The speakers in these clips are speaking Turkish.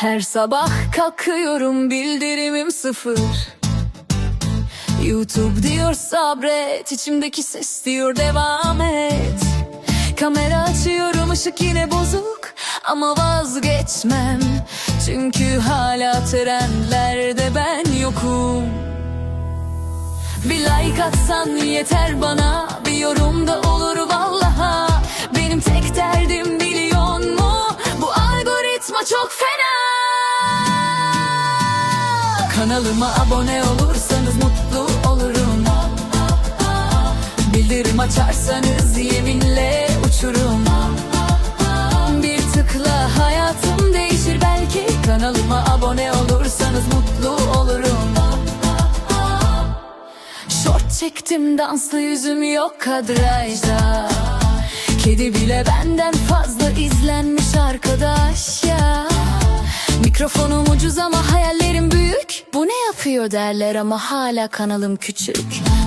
Her sabah kalkıyorum bildirimim sıfır. YouTube diyor sabret. İçimdeki ses diyor devam et. Kamera açıyorum ışık yine bozuk. Ama vazgeçmem. Çünkü hala trendlerde ben yokum. Bir like atsan yeter bana. Bir yorum da olur vallaha. Benim tek derdim milyon mu? Bu algoritma çok fena Kanalıma abone olursanız mutlu olurum. Bildirim açarsanız yeminle uçurum. Bir tıkla hayatım değişir belki. Kanalıma abone olursanız mutlu olurum. Şort çektim danslı yüzüm yok kadrajda. Kedi bile benden fazla izlenmiş arkadaş ya Mikrofonum ucuz ama hayallerim büyük. Bu ne yapıyor derler ama hala kanalım küçük.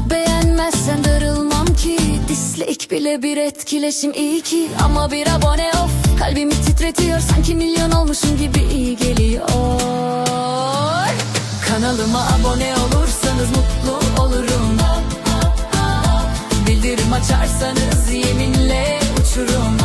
Beğenmezsen darılmam ki. Dislike bile bir etkileşim iyi ki. Ama bir abone of Kalbimi titretiyor. Sanki milyon olmuşum gibi iyi geliyor. Kanalıma abone olursanız mutlu olurum. Bildirim açarsanız yeminle uçurum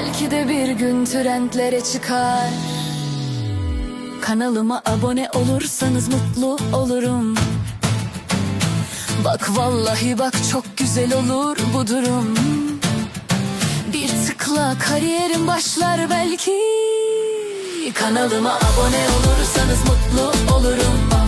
Belki de bir gün trendlere çıkar. Kanalıma abone olursanız mutlu olurum. Bak vallahi bak çok güzel olur bu durum. Bir tıkla kariyerim başlar belki. Kanalıma abone olursanız mutlu olurum